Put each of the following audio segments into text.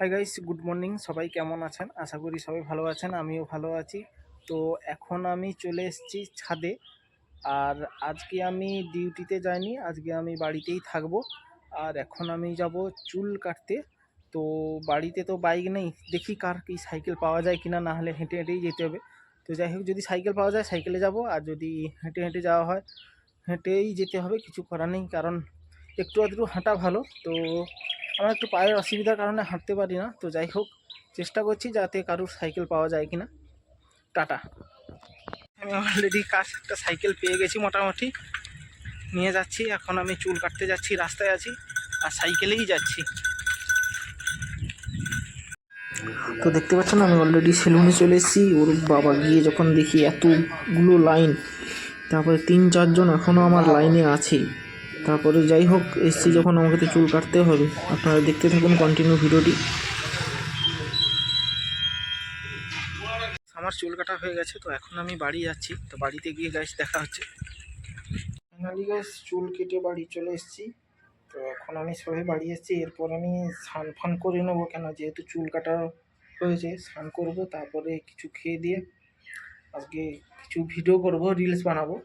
Hi guys good morning সবাই কেমন আছেন? আশা করি সবাই ভালো আছেন, আমিও ভালো আছি। তো এখন আমি চলে এসেছি ছাদে। আর আজকে আমি ডিউটিতে যাইনি, আজকে আমি বাড়িতেই থাকব। আর এখন আমি যাব চুল কাটতে। তো বাড়িতে তো বাইক নেই, দেখি কার কি সাইকেল পাওয়া যায় কিনা, না হলে হেঁটে হেঁটেই যেতে হবে। তো যাই হোক, যদি সাইকেল পাওয়া যায় সাইকেলে যাব, আর যদি হেঁটে হেঁটে যাওয়া হয়, হেঁটেই যেতে হবে, কিছু করার নেই। কারণ একটু আধটু হাঁটা ভালো। তো আমার একটু পায়ের অসুবিধার কারণে হাঁটতে পারি না। তো যাই হোক, চেষ্টা করছি যাতে কারুর সাইকেল পাওয়া যায় কিনা। টাটা। আমি অলরেডি কাজ একটা সাইকেল পেয়ে গেছি মোটামুটি। নিয়ে যাচ্ছি, এখন আমি চুল কাটতে যাচ্ছি, রাস্তায় আছি, আর সাইকেলেই যাচ্ছি। তো দেখতে পাচ্ছেন, আমি অলরেডি সেলুনে চলে এসেছি। ওর বাবা গিয়ে যখন দেখি এতগুলো লাইন তারপরে তিন চারজন এখনও আমার লাইনে আছে। তারপরে যাই হোক, এসছি যখন আমাকে তো চুল কাটতে হবে। আপনারা দেখতে থাকুন কন্টিনিউ ভিডিওটি। আমার চুল কাটা হয়ে গেছে, তো এখন আমি বাড়ি যাচ্ছি। তো বাড়িতে গিয়ে গাছ দেখা হচ্ছে। ফাইনালি গাছ চুল কেটে বাড়ি চলে এসেছি। তো এখন আমি সবাই বাড়ি এসেছি। এরপর আমি স্নান ফান করে নেব কেন? যেহেতু চুল কাটা হয়েছে, স্নান করব, তারপরে কিছু খেয়ে দিয়ে আজকে কিছু ভিডিও করব রিলস বানাবো।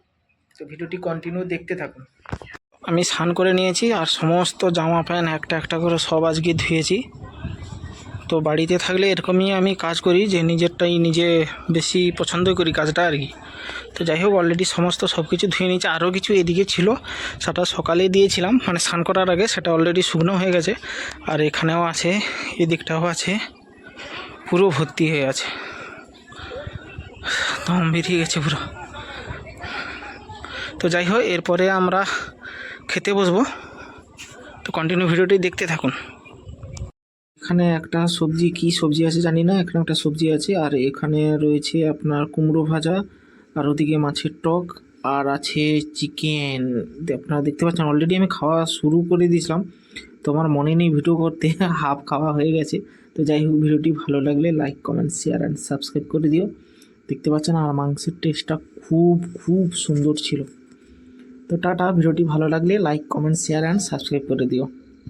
তো ভিডিওটি কন্টিনিউ দেখতে থাকুন। আমি স্নান করে নিয়েছি আর সমস্ত জামা প্যান্ট একটা একটা করে সব আজকে ধুয়েছি। তো বাড়িতে থাকলে এরকমই আমি কাজ করি যে নিজেরটাই নিজে বেশি পছন্দ করি কাজটা আর কি। তো যাই হোক অলরেডি সমস্ত সব কিছু ধুয়ে নিয়েছি। আরও কিছু এদিকে ছিল, সেটা সকালে দিয়েছিলাম। মানে স্নান করার আগে সেটা অলরেডি শুকনো হয়ে গেছে। আর এখানেও আছে, এদিকটাও আছে। পুরো ভর্তি হয়ে আছে। দম বেরিয়ে গেছে পুরো। তো যাই হোক, এরপরে আমরা খেতে বসবো। তো কন্টিনিউ ভিডিওটি দেখতে থাকুন। এখানে একটা সবজি কি সবজি আছে জানি না, এখানে একটা সবজি আছে, আর এখানে রয়েছে আপনার কুমড়ো ভাজা, আর ওদিকে মাছের টক, আর আছে চিকেন আপনারা দেখতে পাচ্ছেন অলরেডি আমি খাওয়া শুরু করে দিয়েছিলাম। তো আমার মনে নেই ভিডিও করতে হাফ খাওয়া হয়ে গেছে। তো যাই হোক, ভিডিওটি ভালো লাগলে like comment share and subscribe করে দিও। দেখতে পাচ্ছেন, আর মাংসের টেস্টটা খুব খুব সুন্দর ছিল। তো টাটা ভিডিওটি ভালো লাগলে like comment share and subscribe করে দিও।